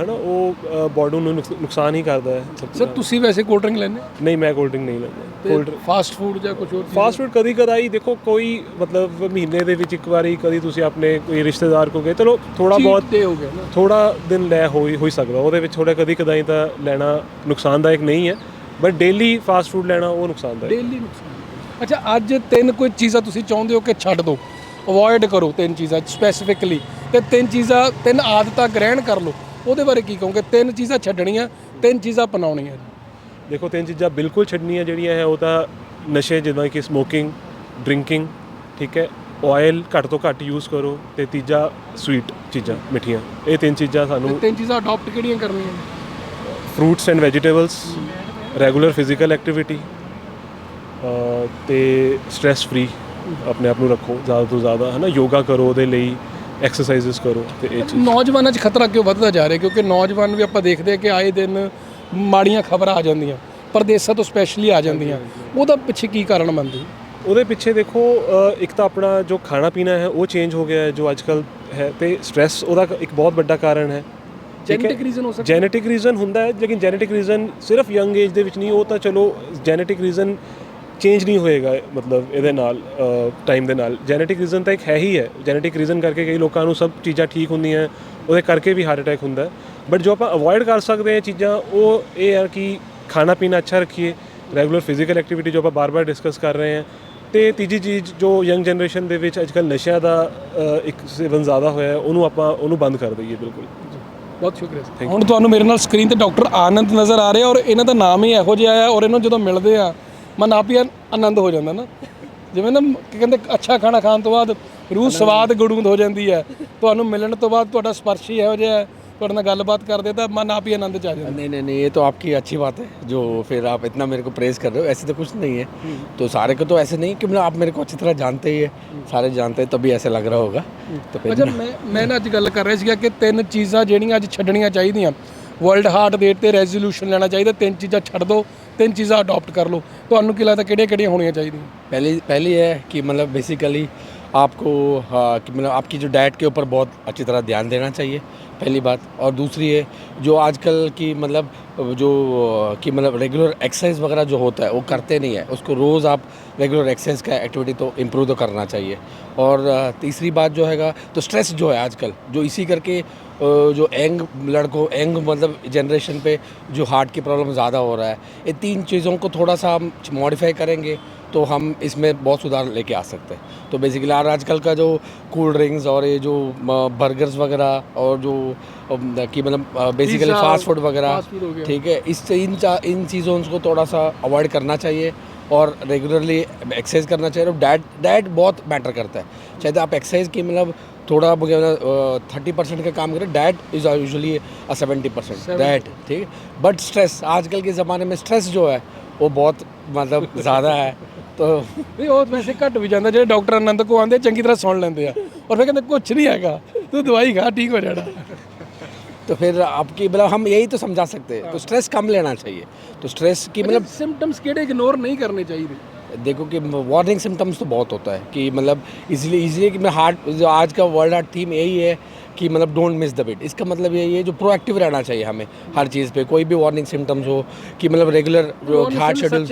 ਹਨਾ ਉਹ ਬਾਡੀ ਨੂੰ ਨੁਕਸ- ਨੁਕਸਾਨ ਹੀ ਕਰਦਾ ਹੈ ਸਭ ਤੋਂ ਸਰ ਤੁਸੀਂ ਵੈਸੇ ਕੋਲਡ ਡਰਿੰਕ ਲੈਂਦੇ ਨਹੀਂ ਮੈਂ ਕੋਲਡ ਡਰਿੰਕ ਨਹੀਂ ਲੈਂਦਾ। ਕੋਲਡ ਫਾਸਟ ਫੂਡ ਜਾਂ ਕੁਝ ਹੋਰ ਚੀਜ਼? ਫਾਸਟ ਫੂਡ ਕਦੀ ਕਦਾਈ ਦੇਖੋ ਕੋਈ ਮਤਲਬ ਮਹੀਨੇ ਦੇ ਵਿੱਚ ਇੱਕ ਵਾਰੀ ਕਦੀ ਤੁਸੀਂ ਆਪਣੇ ਕੋਈ ਰਿਸ਼ਤੇਦਾਰ ਕੋ ਗਏ ਚਲੋ ਥੋੜਾ Cheat ਬਹੁਤ day ਹੋ ਗਿਆ ਨਾ। ਥੋੜਾ ਦਿਨ ਲੈ ਹੋਈ ਹੋਈ ਸਕਦਾ ਉਹਦੇ ਵਿੱਚ ਥੋੜਾ ਕਦੀ ਕਦਾਈ ਤਾਂ ਲੈਣਾ ਨੁਕਸਾਨਦਾਇਕ ਨਹੀਂ ਹੈ। ਬਟ ਡੇਲੀ ਫਾਸਟ ਫੂਡ ਲੈਣਾ ਉਹ ਨੁਕਸਾਨਦਾਇਕ ਡੇਲੀ ਨੁਕਸਾਨ। ਅੱਛਾ ਅੱਜ ਤਿੰਨ ਕੋਈ ਚੀਜ਼ਾਂ ਤੁਸੀਂ ਚਾਹੁੰਦੇ ਹੋ ਕਿ ਛੱਡ ਦਿਓ ਅਵੋਇਡ ਕਰੋ ਤਿੰਨ ਚੀਜ਼ਾਂ ਸਪੈਸੀਫਿਕਲੀ ਤੇ ਤਿੰਨ ਚੀਜ਼ਾਂ ਤਿੰਨ ਆਦਤਾਂ ਗ੍ਰਹਿਣ ਕਰ ਲਓ। ਉਹਦੇ ਬਾਰੇ ਕੀ ਕਹੋਗੇ? ਤਿੰਨ ਚੀਜ਼ਾਂ ਛੱਡਣੀਆਂ ਤਿੰਨ ਚੀਜ਼ਾਂ ਅਪਣਾਉਣੀਆਂ। ਦੇਖੋ ਤਿੰਨ ਚੀਜ਼ਾਂ ਬਿਲਕੁਲ ਛੱਡਣੀਆਂ ਜਿਹੜੀਆਂ ਹੈ ਉਹ ਤਾਂ ਨਸ਼ੇ ਜਿੱਦਾਂ ਕਿ ਸਮੋਕਿੰਗ ਡਰਿੰਕਿੰਗ ਠੀਕ ਹੈ? ਆਇਲ ਘੱਟ ਤੋਂ ਘੱਟ ਯੂਜ਼ ਕਰੋ ਤੇ ਤੀਜਾ ਸਵੀਟ ਚੀਜ਼ਾਂ ਮਿੱਠੀਆਂ। ਇਹ ਤਿੰਨ ਚੀਜ਼ਾਂ ਤੇ ਸਾਨੂੰ ਤਿੰਨ ਚੀਜ਼ਾਂ ਅਡਾਪਟ ਕਿਹੜੀਆਂ ਕਰਨੀਆਂ fruits and vegetables regular physical activity ਤੇ ਸਟ੍ਰੈਸ ਫ੍ਰੀ ਆਪਣੇ ਆਪ ਨੂੰ ਰੱਖੋ ਜ਼ਿਆਦਾ ਤੋਂ ਜ਼ਿਆਦਾ ਹੈ ਨਾ ਯੋਗਾ ਕਰੋ ਉਹਦੇ ਲਈ ਐਕਸਰਸਾਈਜ਼ਸ ਕਰੋ ਤੇ ਇਹ ਚੀਜ਼। ਨੌਜਵਾਨਾਂ 'ਚ ਖਤਰਾ ਕਿਉਂ ਵੱਧਦਾ ਜਾ ਰਿਹਾ ਕਿਉਂਕਿ ਨੌਜਵਾਨ ਵੀ ਆਪਾਂ ਦੇਖਦੇ ਹਾਂ ਕਿ ਆਏ ਦਿਨ ਮਾੜੀਆਂ ਖਬਰਾਂ ਆ ਜਾਂਦੀਆਂ ਪਰਦੇਸਾਂ ਤੋਂ ਸਪੈਸ਼ਲੀ ਆ ਜਾਂਦੀਆਂ। ਉਹਦਾ ਪਿੱਛੇ ਕੀ ਕਾਰਨ ਮੰਨਦੇ? ਉਹਦੇ ਪਿੱਛੇ ਦੇਖੋ ਇੱਕ ਤਾਂ ਆਪਣਾ ਜੋ ਖਾਣਾ ਪੀਣਾ ਹੈ ਉਹ ਚੇਂਜ ਹੋ ਗਿਆ ਹੈ ਜੋ ਅੱਜਕੱਲ ਹੈ ਤੇ ਸਟ੍ਰੈਸ ਉਹਦਾ ਇੱਕ ਬਹੁਤ ਵੱਡਾ ਕਾਰਨ ਹੈ। Genetic reason ਹੋ ਸਕਦਾ? ਜੈਨੇਟਿਕ ਰੀਜ਼ਨ ਹੁੰਦਾ ਹੈ ਲੇਕਿਨ ਜੈਨੇਟਿਕ ਰੀਜ਼ਨ ਸਿਰਫ ਯੰਗ ਏਜ ਦੇ ਵਿੱਚ ਨਹੀਂ ਉਹ ਤਾਂ ਚਲੋ ਜੈਨੇਟਿਕ ਰੀਜ਼ਨ ਚੇਂਜ ਨਹੀਂ ਹੋਏਗਾ ਮਤਲਬ ਇਹਦੇ ਨਾਲ ਟਾਈਮ ਦੇ ਨਾਲ। ਜੈਨੇਟਿਕ ਰੀਜ਼ਨ ਤਾਂ ਇੱਕ ਹੈ ਹੀ ਹੈ। ਜੈਨੇਟਿਕ ਰੀਜ਼ਨ ਕਰਕੇ ਕਈ ਲੋਕਾਂ ਨੂੰ ਸਭ ਚੀਜ਼ਾਂ ਠੀਕ ਹੁੰਦੀਆਂ ਉਹਦੇ ਕਰਕੇ ਵੀ ਹਾਰਟ ਅਟੈਕ ਹੁੰਦਾ। ਬਟ ਜੋ ਆਪਾਂ ਅਵੋਇਡ ਕਰ ਸਕਦੇ ਹਾਂ ਚੀਜ਼ਾਂ ਉਹ ਇਹ ਹੈ ਕਿ ਖਾਣਾ ਪੀਣਾ ਅੱਛਾ ਰੱਖੀਏ। ਰੈਗੂਲਰ ਫਿਜ਼ੀਕਲ ਐਕਟੀਵਿਟੀ ਜੋ ਆਪਾਂ ਬਾਰ-ਬਾਰ ਡਿਸਕਸ ਕਰ ਰਹੇ ਹਾਂ। ਤੇ ਤੀਜੀ ਚੀਜ਼ ਜੋ ਯੰਗ ਜਨਰੇਸ਼ਨ ਦੇ ਵਿੱਚ ਅੱਜਕੱਲ ਨਸ਼ਿਆਂ ਦਾ ਇੱਕ ਸੇਵਨ ਜ਼ਿਆਦਾ ਹੋਇਆ ਉਹਨੂੰ ਆਪਾਂ ਉਹਨੂੰ ਬੰਦ ਕਰ ਦਈਏ ਬਿਲਕੁਲ। ਬਹੁਤ ਸ਼ੁਕਰੀਆ ਹੁਣ ਤੁਹਾਨੂੰ ਮੇਰੇ ਨਾਲ ਸਕਰੀਨ ਤੇ ਡਾਕਟਰ ਆਨੰਦ ਨਜ਼ਰ ਆ ਰਿਹਾ ਔਰ ਇਹਨਾਂ ਦਾ ਨਾਮ ਹੀ ਇਹੋ ਜਿਹਾ ਆ ਔਰ ਇਹਨੂੰ ਜਦੋਂ ਮਿਲਦੇ ਆ ਮਨ ਆਪ ਹੀ ਆਨੰਦ ਹੋ ਜਾਂਦਾ ਨਾ। ਜਿਵੇਂ ਨਾ ਕੀ ਕਹਿੰਦੇ ਅੱਛਾ ਖਾਣਾ ਖਾਣ ਤੋਂ ਬਾਅਦ ਰੂਹ ਸਵਾਦ ਗੁੜੂੰਦ ਹੋ ਜਾਂਦੀ ਹੈ। ਤੁਹਾਨੂੰ ਮਿਲਣ ਤੋਂ ਬਾਅਦ ਤੁਹਾਡਾ ਸਪਰਸ਼ ਹੀ ਇਹੋ ਜਿਹਾ ਹੈ। ਤੁਹਾਡੇ ਨਾਲ ਗੱਲਬਾਤ ਕਰਦੇ ਤਾਂ ਮਨ ਆਪ ਹੀ ਆਨੰਦ ਚ ਆ ਜਾਂਦਾ नहीं नहीं नहीं ये तो आपकी अच्छी बात है जो फिर आप इतना मेरे को प्रेज कर रहे हो ऐसे तो कुछ नहीं है तो सारे को तो ऐसे नहीं कि मतलब आप मेरे को अच्छी तरह जानते ही है सारे जानते हैं तभी ऐसे लग रहा होगा तो फिर ਅੱਛਾ ਮੈਂ ਮੈਂ ਨਾ ਅੱਜ ਗੱਲ ਕਰ ਰਿਹਾ ਸੀਗਾ ਕਿ ਤਿੰਨ ਚੀਜ਼ਾਂ ਜਿਹੜੀਆਂ ਅੱਜ ਛੱਡਣੀਆਂ ਚਾਹੀਦੀਆਂ ਵਰਲਡ ਹਾਰਟ ਡੇ ਤੇ ਰੈਜ਼ੋਲੂਸ਼ਨ ਲੈਣਾ ਚਾਹੀਦਾ ਤਿੰਨ ਚੀਜ਼ਾਂ ਛੱਡ ਦਿਓ ਤਿੰਨ ਚੀਜ਼ਾਂ ਅਡਾਪਟ ਕਰ ਲਓ ਤੁਹਾਨੂੰ ਕੀ ਲੱਗਦਾ ਕਿਹੜੀਆਂ ਕਿਹੜੀਆਂ ਹੋਣੀਆਂ ਚਾਹੀਦੀਆਂ पहली पहली है कि मतलब बेसिकली आपको हाँ, कि मतलब आपकी जो डाइट के ऊपर बहुत अच्छी तरह ध्यान देना चाहिए पहली बात। और दूसरी है, जो आजकल की मतलब जो, कि मतलब रेगुलर एक्सरसाइज वगैरह जो होता है, वो करते नहीं है, उसको रोज़ आप रेगुलर एक्सरसाइज का एक्टिविटी तो इम्प्रूव तो करना चाहिए। और तीसरी बात जो हैगा तो स्ट्रेस जो है आजकल, जो इसी करके जो एंग लड़कों एंग मतलब जनरेशन पे जो हार्ट की प्रॉब्लम ज़्यादा हो रहा है, ये तीन चीज़ों को थोड़ा सा हम मॉडिफाई करेंगे। तो हम इसमें बहुत सुधार लेके आ सकते हैं। तो बेसिकली आजकल का जो कोल्ड ड्रिंक्स और ये जो बर्गर्स वगैरह और जो कि मतलब बेसिकली फास्ट फ़ूड वगैरह। ठीक है इससे इन चा- इन चीज़ों को थोड़ा सा अवॉइड करना चाहिए और रेगुलरली एक्सरसाइज करना चाहिए। और डाइट डाइट बहुत मैटर करता है। चाहे आप एक्सरसाइज की मतलब थोड़ा थर्टी परसेंट का काम करें diet is usually seventy percent diet ठीक है। बट स्ट्रेस आजकल के ज़माने में स्ट्रेस जो है वो बहुत मतलब ज़्यादा है। तो ਨਹੀਂ ਉਹ ਵੈਸੇ ਘਟ ਵੀ ਜਾਂਦਾ ਜਿਹੜੇ ਡਾਕਟਰ ਆਨੰਦ ਕੋ ਆਉਂਦੇ ਚੰਗੀ ਤਰ੍ਹਾਂ ਸੁਣ ਲੈਂਦੇ ਆ ਔਰ ਫਿਰ ਕਹਿੰਦੇ ਕੁਝ ਨਹੀਂ ਹੈਗਾ ਤੂੰ ਦਵਾਈ ਖਾ ਠੀਕ ਹੋ ਜਾਣਾ तो फिर आपकी मतलब हम यही तो समझा सकते हैं तो स्ट्रेस कम लेना चाहिए तो स्ट्रेस की मतलब ਸਿੰਪਟਮਸ ਕਿਹੜੇ ਇਗਨੋਰ ਨਹੀਂ ਕਰਨੇ ਚਾਹੀਦੇ देखो कि वार्निंग सिम्टम्स तो बहुत होता है कि मतलब इसलिए इसलिए कि मैं हार्ट जो आज का वर्ल्ड हार्ट थीम यही है कि मतलब डोंट मिस द बिट इसका मतलब यही है जो प्रोएक्टिव रहना चाहिए हमें हर चीज़ पे कोई भी वार्निंग सिम्टम्स हो कि मतलब रेगुलर हार्ट शेड्यूल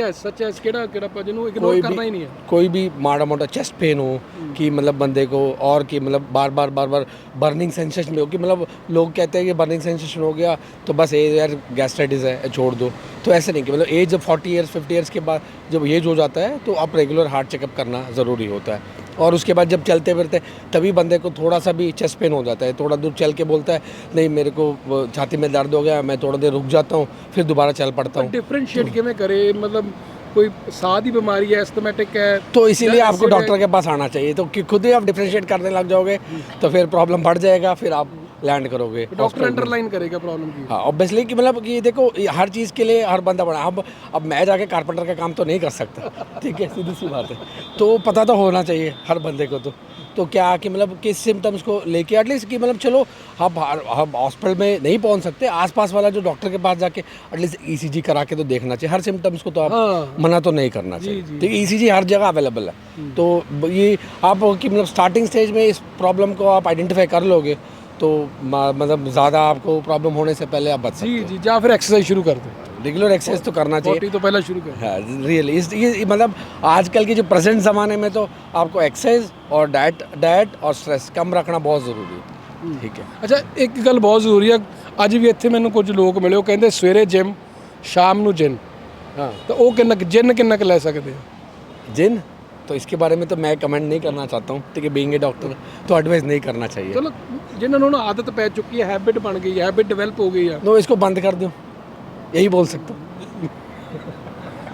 कोई भी कोई भी माड़ा मोटा चेस्ट पेन हो कि मतलब बंदे को और कि मतलब बार बार बार बार बर्निंग सेंसेशन हो कि मतलब लोग कहते हैं कि बर्निंग सेंसेशन हो गया तो बस ये यार गैस्ट्राइटिस है छोड़ दो। तो ऐसे नहीं कि मतलब एज जब फोर्टी ईयर्स फिफ्टी ईयर्स के बाद जब एज हो जाता है तो आप रेगुलर हार्ट चेकअप करना ज़रूरी होता है। और उसके बाद जब चलते फिरते तभी बंदे को थोड़ा सा भी चेस्ट पेन हो जाता है थोड़ा दूर चल के बोलता है नहीं मेरे को छाती में दर्द हो गया मैं थोड़ा देर रुक जाता हूँ फिर दोबारा चल पड़ता हूँ. डिफ्रेंशिएट के में करे? मतलब कोई सादी बीमारी है एस्थमेटिक है तो इसीलिए आपको डॉक्टर के पास आना चाहिए। तो खुद ही आप डिफ्रेंशिएट करने लग जाओगे तो फिर प्रॉब्लम बढ़ जाएगा फिर आप लैंड करोगे डॉक्टर अंडरलाइन करेगा प्रॉब्लम की। हाँ ऑब्वियसली कि मतलब कि देखो हर चीज़ के लिए हर बंदा बना अब अब मैं जाके कारपेंटर का काम तो नहीं कर सकता ठीक है सीधी सी बात है। तो पता तो होना चाहिए हर बंदे को तो। तो क्या कि मतलब किस सिम्टम्स को लेके एटलीस्ट कि मतलब चलो हम हम हॉस्पिटल में नहीं पहुँच सकते आसपास वाला जो डॉक्टर के पास जाके एटलीस्ट ईसीजी करा के तो देखना चाहिए। हर सिम्टम्स को तो आप हाँ। मना तो नहीं करना चाहिए। ठीक है ईसीजी हर जगह अवेलेबल है। तो ये आप कि मतलब स्टार्टिंग स्टेज में इस प्रॉब्लम को आप आइडेंटिफाई कर लोगे तो मतलब ज़्यादा आपको प्रॉब्लम होने से पहले आप बच सकते जी जी या फिर एक्सरसाइज शुरू कर दो रेगुलर एक्सरसाइज तो करना चाहिए तो पहले शुरू कर हाँ रियल इस ये मतलब आजकल के जो प्रेजेंट ज़माने में तो आपको एक्सरसाइज और डाइट डाइट और ਸਟ्रेस ਕਮ ਰੱਖਣਾ ਬਹੁਤ ਜ਼ਰੂਰੀ ਹੈ ਠੀਕ ਹੈ ਅੱਛਾ ਇੱਕ ਗੱਲ ਬਹੁਤ ਜ਼ਰੂਰੀ ਹੈ ਅੱਜ ਵੀ ਇੱਥੇ ਮੈਨੂੰ ਕੁਝ ਲੋਕ ਮਿਲੇ ਉਹ ਕਹਿੰਦੇ ਸਵੇਰੇ ਜਿਮ ਸ਼ਾਮ ਨੂੰ ਜਿਮ ਹਾਂ ਤਾਂ ਉਹ ਕਿੰਨਾ ਜਿੰਨ ਕਿੰਨਾ ਕੁ ਲੈ ਸਕਦੇ ਆ ਜਿੰਨ तो इसके बारे में तो मैं कमेंट नहीं करना चाहता हूँ ठीक है बीइंग ए डॉक्टर तो एडवाइस नहीं करना चाहिए ਚਲੋ ਜਿਨ੍ਹਾਂ ਨੂੰ ਨਾ ਆਦਤ ਪੈ ਚੁੱਕੀ ਹੈ ਹੈਬਿਟ ਬਣ ਗਈ ਹੈ ਹੈਬਿਟ ਡਿਵੈਲਪ ਹੋ ਗਈ ਹੈ नो इसको बंद कर दूँ यही बोल सकता हूँ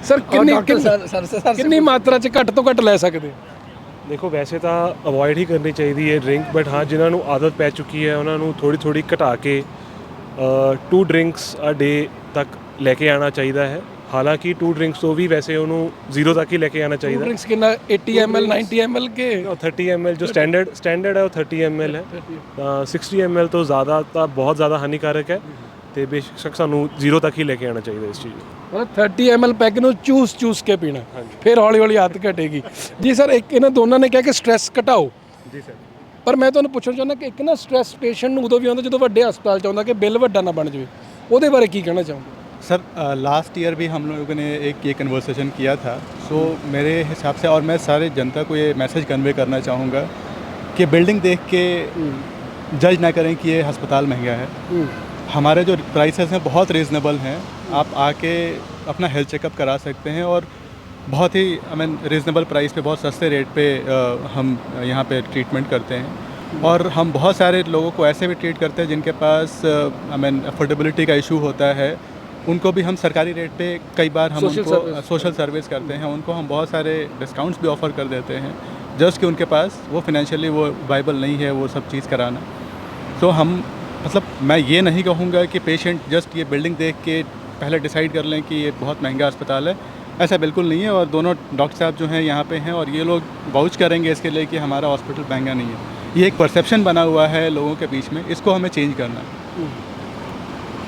ਸਰ और ਕਿੰਨੀ डॉक्टर ਕਿੰਨੀ- सर सर से सर से ਕਿੰਨੀ ਮਾਤਰਾ ਚ ਘੱਟ ਤੋਂ ਘੱਟ ਲੈ ਸਕਦੇ ਦੇਖੋ ਵੈਸੇ ਤਾਂ ਅਵੋਇਡ ਹੀ ਕਰਨੀ ਚਾਹੀਦੀ ਹੈ ਡਰਿੰਕ ਬਟ ਹਾਂ ਜਿਨ੍ਹਾਂ ਨੂੰ ਆਦਤ ਪੈ ਚੁੱਕੀ ਹੈ ਉਹਨਾਂ ਨੂੰ ਥੋੜੀ ਥੋੜੀ ਘਟਾ ਕੇ ਟੂ ਡਰਿੰਕਸ ਅ ਡੇ ਤੱਕ ਲੈ ਕੇ ਆਉਣਾ ਚਾਹੀਦਾ ਹੈ ਹਾਲਾਂਕਿ ਟੂ ਡਰਿੰਕਸ ਤੋਂ ਵੀ ਵੈਸੇ ਉਹਨੂੰ ਜ਼ੀਰੋ ਤੱਕ ਹੀ ਲੈ ਕੇ ਆਉਣਾ ਚਾਹੀਦਾ। ਡਰਿੰਕਸ ਕਿੰਨਾ? 80 ml 90 ml ਕੇ? ਉਹ 30 ml ਜੋ ਸਟੈਂਡਰਡ ਸਟੈਂਡਰਡ ਹੈ ਉਹ 30 ml ਹੈ। ਤਾਂ 60 ml ਤੋਂ ਜ਼ਿਆਦਾ ਤਾਂ ਬਹੁਤ ਜ਼ਿਆਦਾ ਹਾਨੀਕਾਰਕ ਹੈ ਤੇ ਬੇਸ਼ੱਕ ਸਾਨੂੰ ਜ਼ੀਰੋ ਤੱਕ ਹੀ ਲੈ ਕੇ ਆਉਣਾ ਚਾਹੀਦਾ ਇਸ ਚੀਜ਼ ਨੂੰ। ਮਤਲਬ 30 ml ਪੈਕ ਨੂੰ ਚੂਸ ਚੂਸ ਕੇ ਪੀਣਾ। ਫਿਰ ਹੌਲੀ ਹੌਲੀ ਆਦਤ ਘਟੇਗੀ। ਜੀ ਸਰ ਇੱਕ ਇਹਨਾਂ ਦੋਨਾਂ ਨੇ ਕਿਹਾ ਕਿ ਸਟ੍ਰੈਸ ਘਟਾਓ। ਜੀ ਸਰ ਪਰ ਮੈਂ ਤੁਹਾਨੂੰ ਪੁੱਛਣਾ ਚਾਹੁੰਦਾ ਕਿ ਇੱਕ ਨਾ ਸਟ੍ਰੈਸ ਪੇਸ਼ੈਂਟ ਨੂੰ ਉਦੋਂ ਵੀ ਆਉਂਦਾ ਜਦੋਂ ਵੱਡੇ ਹਸਪਤਾਲ ਚ ਆਉਂਦਾ ਕਿ ਬਿੱਲ ਵੱਡਾ ਨਾ ਬਣ ਜਾਵੇ। ਉਹਦੇ ਬਾਰੇ ਕੀ ਕਹਿਣਾ ਚਾਹੋਗੇ? सर लास्ट ईयर भी हम लोगों ने एक ये कन्वर्सेशन किया था। सो मेरे हिसाब से और मैं सारे जनता को ये मैसेज कन्वे करना चाहूँगा कि बिल्डिंग देख के जज ना करें कि ये अस्पताल महँगा है। हमारे जो प्राइसेस हैं बहुत रीज़नेबल हैं। आप आके अपना हेल्थ चेकअप करा सकते हैं और बहुत ही आई मीन रीज़नेबल प्राइस पे बहुत सस्ते रेट पे अ, हम यहाँ पे ट्रीटमेंट करते हैं। और हम बहुत सारे लोगों को ऐसे भी ट्रीट करते हैं जिनके पास आई मीन अफोर्डेबिलिटी का इशू होता है। उनको भी हम सरकारी रेट पे कई बार हम सोशल उनको सर्विस सोशल सर्विस करते हैं। उनको हम बहुत सारे डिस्काउंट्स भी ऑफ़र कर देते हैं। जस्ट कि उनके पास वो फिनेंशियली वो वाइबल नहीं है वो सब चीज़ कराना। तो हम मतलब मैं ये नहीं कहूँगा कि पेशेंट जस्ट ये बिल्डिंग देख के पहले डिसाइड कर लें कि ये बहुत महँगा अस्पताल है। ऐसा बिल्कुल नहीं है और दोनों डॉक्टर साहब जो हैं यहाँ पे हैं और ये लोग बाउच करेंगे इसके लिए कि हमारा हॉस्पिटल महँगा नहीं है। ये एक परसेप्शन बना हुआ है लोगों के बीच में इसको हमें चेंज करना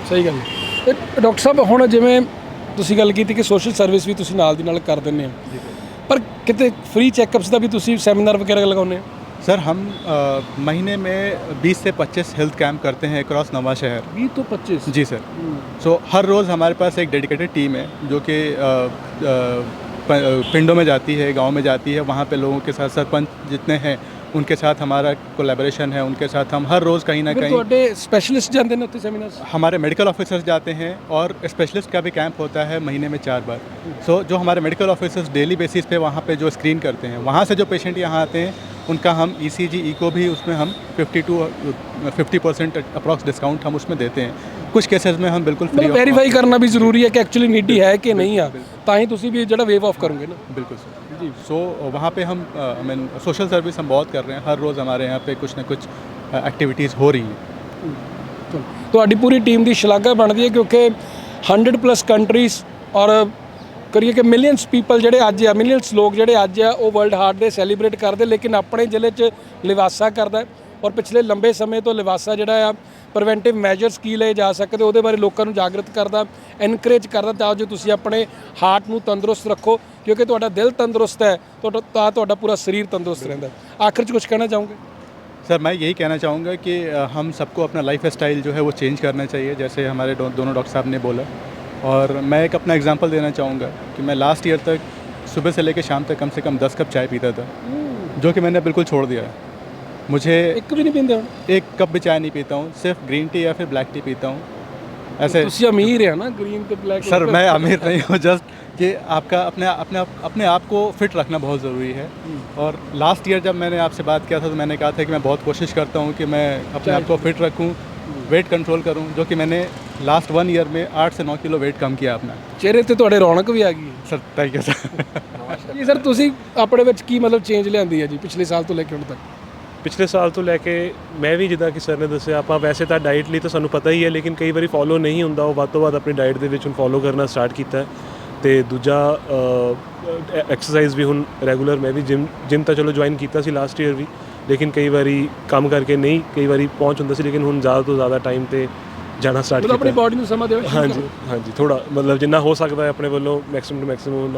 सही कह। ਡਾਕਟਰ ਸਾਹਿਬ ਹੁਣ ਜਿਵੇਂ ਤੁਸੀਂ ਗੱਲ ਕੀਤੀ ਕਿ ਸੋਸ਼ਲ ਸਰਵਿਸ ਵੀ ਤੁਸੀਂ ਨਾਲ ਦੀ ਨਾਲ ਕਰ ਦਿੰਦੇ ਹੋ ਪਰ ਕਿਤੇ ਫ੍ਰੀ ਚੈੱਕਅਪਸ ਦਾ ਵੀ ਤੁਸੀਂ ਸੈਮੀਨਾਰ ਵਗੈरह ਲਗਾਉਂਦੇ ਹੋ सर हम आ, महीने में 20 से 25 हेल्थ कैंप करते हैं अक्रॉस नवा शहर बीस तो 25 जी सर सो so, हर रोज़ हमारे पास एक डेडिकेटेड टीम है जो कि पिंडों में जाती है गांव में जाती है वहाँ पे लोगों के साथ सरपंच जितने हैं उनके साथ हमारा कोलेबोरेशन है उनके साथ हम हर रोज़ कहीं ना ਫਿਰ कहीं ਤੁਹਾਡੇ ਸਪੈਸ਼ਲਿਸਟ ਜਾਂਦੇ ਨੇ ਉੱਥੇ ਸੈਮੀਨਾਰਸ हमारे मेडिकल ऑफिसर्स जाते हैं और स्पेशलिस्ट का भी कैंप होता है महीने में चार बार सो जो हमारे मेडिकल ऑफिसर्स डेली बेसिस पे वहाँ पे जो स्क्रीन करते हैं वहाँ से जो पेशेंट यहाँ आते हैं उनका हम ई सी जी इको भी उसमें हम 50 टू 50 परसेंट अप्रॉक्स डिस्काउंट हम उसमें देते हैं कुछ केसेस में हम बिल्कुल फ्री ਮਤਲਬ ਵੈਰੀਫਾਈ ਕਰਨਾ ਵੀ ਜ਼ਰੂਰੀ ਹੈ ਕਿ ਐਕਚੁਅਲੀ ਨੀਡੀ ਹੈ ਕਿ ਨਹੀਂ ਆ ਤਾਂ ਹੀ ਤੁਸੀਂ ਵੀ ਜਿਹੜਾ ਵੇਵ ਆਫ ਕਰੋਗੇ ਨਾ बिल्कुल सर जी सो वहाँ पे हम आई मीन सोशल सर्विस हम बहुत कर रहे हैं हर रोज़ हमारे यहाँ पे कुछ ना कुछ एक्टिविटीज़ हो रही हैं ਤੁਹਾਡੀ ਪੂਰੀ ਟੀਮ ਦੀ ਸ਼ਲਾਘਾ ਬਣਦੀ ਹੈ ਕਿਉਂਕਿ 100 ਪਲੱਸ ਕੰਟਰੀਜ਼ ਔਰ ਕਰੀਏ ਕਿ ਮਿਲੀਅਨਸ ਪੀਪਲ ਜਿਹੜੇ ਅੱਜ ਆ ਮਿਲੀਅਨਸ ਲੋਕ ਜਿਹੜੇ ਅੱਜ ਆ ਉਹ ਵਰਲਡ ਹਾਰਟ ਡੇ ਸੈਲੀਬ੍ਰੇਟ ਕਰਦੇ ਲੇਕਿਨ ਆਪਣੇ ਜ਼ਿਲ੍ਹੇ 'ਚ ਲਿਵਾਸਾ ਕਰਦਾ ਹੈ ਔਰ ਪਿਛਲੇ ਲੰਬੇ ਸਮੇਂ ਤੋਂ ਲਿਵਾਸਾ ਜਿਹੜਾ ਆ ਪ੍ਰੀਵੈਂਟਿਵ ਮੈਜਰਸ ਕੀ ਲਏ ਜਾ ਸਕਦੇ ਉਹਦੇ ਬਾਰੇ ਲੋਕਾਂ ਨੂੰ ਜਾਗਰਤ ਕਰਦਾ ਐਨਕਰੇਜ ਕਰਦਾ ਤਾਂ ਜੋ ਤੁਸੀਂ ਆਪਣੇ ਹਾਰਟ ਨੂੰ ਤੰਦਰੁਸਤ ਰੱਖੋ ਕਿਉਂਕਿ ਤੁਹਾਡਾ ਦਿਲ ਤੰਦਰੁਸਤ ਹੈ ਤੁਹਾਡਾ ਤਾਂ ਤੁਹਾਡਾ ਪੂਰਾ ਸਰੀਰ ਤੰਦਰੁਸਤ ਰਹਿੰਦਾ ਹੈ। ਆਖਿਰ 'ਚ ਕੁਝ ਕਹਿਣਾ ਚਾਹੋਗੇ सर मैं यही कहना चाहूँगा कि अ, हम सबको अपना लाइफ स्टाइल जो है वो चेंज करना चाहिए जैसे हमारे दो, दोनों डॉक्टर साहब ने बोला और मैं एक अपना एग्जांपल देना चाहूँगा कि मैं लास्ट ईयर तक सुबह से लेकर शाम तक कम से कम दस कप चाय पीता था जो कि मैंने बिल्कुल छोड़ दिया है मुझे ਇੱਕ ਵੀ ਨਹੀਂ ਪੀਂਦੇ ਹੁਣ एक कप भी चाय नहीं पीता हूँ सिर्फ ग्रीन टी या फिर ब्लैक टी पीता हूँ ऐसे ਤੁਸੀਂ ਅਮੀਰ ਆ ਨਾ ਗ੍ਰੀਨ ਤੇ ਬਲੈਕ सर मैं अमीर नहीं हूँ जस्ट कि आपका अपने अपने आप अपने आप को फिट रखना बहुत ज़रूरी है और लास्ट ईयर जब मैंने आपसे बात किया था तो मैंने कहा था कि मैं बहुत कोशिश करता हूँ कि मैं अपने आप को फिट रखूँ वेट कंट्रोल करूँ जो कि मैंने लास्ट वन ईयर में आठ से नौ किलो वेट कम किया अपना ਚਿਹਰੇ ਤੇ ਤੁਹਾਡੇ ਰੌਣਕ ਵੀ ਆ ਗਈ सर थैंक यू सर ਹੈ ਜੀ ਸਰ ਤੁਸੀਂ ਆਪਣੇ ਵਿੱਚ ਕੀ ਮਤਲਬ ਚੇਂਜ ਲਿਆਂਦੀ ਹੈ ਜੀ ਪਿਛਲੇ ਸਾਲ ਤੋਂ ਲੈ ਕੇ ਹੁਣ ਤੱਕ ਪਿਛਲੇ ਸਾਲ ਤੋਂ ਲੈ ਕੇ ਮੈਂ ਵੀ ਜਿੱਦਾਂ ਕਿ ਸਰ ਨੇ ਦੱਸਿਆ ਆਪਾਂ ਵੈਸੇ ਤਾਂ ਡਾਈਟ ਲਈ ਤਾਂ ਸਾਨੂੰ ਪਤਾ ਹੀ ਹੈ ਲੇਕਿਨ ਕਈ ਵਾਰੀ ਫੋਲੋ ਨਹੀਂ ਹੁੰਦਾ ਉਹ ਵੱਧ ਤੋਂ ਵੱਧ ਆਪਣੀ ਡਾਈਟ ਦੇ ਵਿੱਚ ਹੁਣ ਫੋਲੋ ਕਰਨਾ ਸਟਾਰਟ ਕੀਤਾ। ਤੇ ਦੂਜਾ ਐਕਸਰਸਾਈਜ਼ ਵੀ ਹੁਣ ਰੈਗੂਲਰ ਮੈਂ ਵੀ ਜਿਮ ਜਿਮ ਤਾਂ ਚਲੋ ਜੁਆਇਨ ਕੀਤਾ ਸੀ ਲਾਸਟ ਈਅਰ ਵੀ ਲੇਕਿਨ ਕਈ ਵਾਰੀ ਕੰਮ ਕਰਕੇ ਨਹੀਂ ਕਈ ਵਾਰੀ ਪਹੁੰਚ ਹੁੰਦਾ ਸੀ ਲੇਕਿਨ ਹੁਣ ਜ਼ਿਆਦਾ ਤੋਂ ਜ਼ਿਆਦਾ ਟਾਈਮ ਤੇ ਜਾਣਾ ਸਟਾਰਟ ਮਤਲਬ ਆਪਣੀ ਕੀਤਾ ਬਾਡੀ ਨੂੰ ਸਮਾਂ ਦਿਓ ਹਾਂਜੀ ਹਾਂਜੀ ਥੋੜਾ ਮਤਲਬ ਜਿੰਨਾ ਹੋ ਸਕਦਾ ਹੈ ਆਪਣੇ ਵੱਲੋਂ maximum to maximum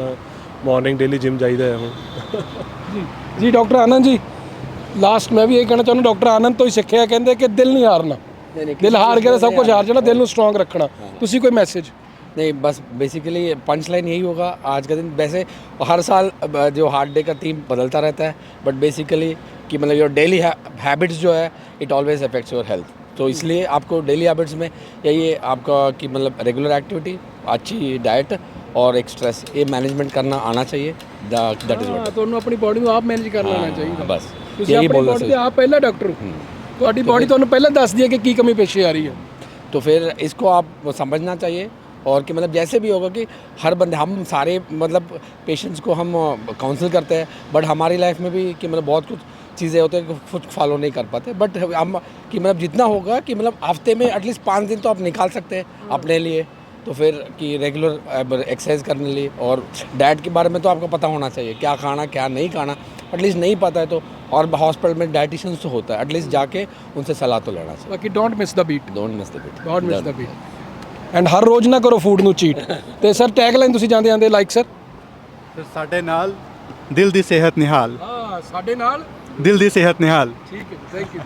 morning daily gym ਜਾਈਦਾ ਹੈ ਹੁਣ। ਜੀ ਜੀ ਡਾਕਟਰ ਆਨੰਦ ਜੀ। ਲਾਸਟ ਮੈਂ ਵੀ ਇਹ ਕਹਿਣਾ ਚਾਹੁੰਦਾ ਡਾਕਟਰ ਆਨੰਦ ਤੋਂ ਹੀ ਸਿੱਖਿਆ ਕਹਿੰਦੇ ਕਿ ਦਿਲ ਨਹੀਂ ਹਾਰਨਾ ਦਿਲ ਹਾਰ ਗਿਆ ਤਾਂ ਸਭ ਕੁਝ ਹਾਰ ਜਾਣਾ ਦਿਲ ਨੂੰ ਸਟਰੋਂਗ ਰੱਖਣਾ ਤੁਸੀਂ ਕੋਈ ਮੈਸੇਜ नहीं बस बेसिकली पंच लाइन यही होगा आज का दिन वैसे हर साल अब जो हार्ट डे का थीम बदलता रहता है बट बेसिकली कि मतलब योर डेली हैबिट्स जो है it always affects your health तो इसलिए आपको डेली हैबिट्स में यही है आपका कि मतलब रेगुलर एक्टिविटी अच्छी डाइट और एक स्ट्रेस ये मैनेजमेंट करना आना चाहिए दैट इज ਹਾਂ ਤੁਹਾਨੂੰ ਆਪਣੀ ਬਾਡੀ ਨੂੰ ਆਪ ਮੈਨੇਜ ਕਰ ਲੈਣਾ ਚਾਹੀਦਾ बस ਤੁਸੀਂ यही ਆਪਣੀ बोलना ਬਾਡੀ ਦੇ चाहिए ਆਪ ਪਹਿਲਾ ਡਾਕਟਰ ਹੋ ਤੁਹਾਡੀ ਬਾਡੀ ਤੁਹਾਨੂੰ ਪਹਿਲਾਂ ਦੱਸਦੀ है कि ਕੀ ਕਮੀ ਪੇਸ਼ੇ ਆ ਰਹੀ है तो फिर इसको आप समझना चाहिए और कि मतलब जैसे भी होगा कि हर बंदे हम सारे मतलब पेशेंट्स को हम काउंसिल करते हैं बट हमारी लाइफ में भी कि मतलब बहुत कुछ चीज़ें होते हैं कि खुद फॉलो नहीं कर पाते बट हम कि मतलब जितना होगा कि मतलब हफ्ते में एटलीस्ट पाँच दिन तो आप निकाल सकते हैं अपने लिए तो फिर कि रेगुलर एक्सरसाइज करने लिए और डाइट के बारे में तो आपको पता होना चाहिए क्या खाना क्या नहीं खाना एटलीस्ट नहीं पता है तो और हॉस्पिटल में डाइटिशियंस तो होता है एटलीस्ट जाके उनसे सलाह तो लेना चाहिए ਬਾਕੀ don't miss the beat don't miss the beat don't miss the beat and ਹਰ ਰੋਜ਼ ਨਾ ਕਰੋ ਫੂਡ ਨੂੰ ਚੀਟ ਤੇ ਸਰ ਟੈਗ ਲਾਈਨ ਤੁਸੀਂ ਜਾਂਦੇ ਜਾਂਦੇ ਲਾਈਕ ਸਰ ਤੇ ਸਾਡੇ ਨਾਲ ਦਿਲ ਦੀ ਸਿਹਤ ਨਿਹਾਲ ਹਾਂ ਸਾਡੇ ਨਾਲ ਦਿਲ ਦੀ ਸਿਹਤ ਨਿਹਾਲ ਠੀਕ ਹੈ ਥੈਂਕ ਯੂ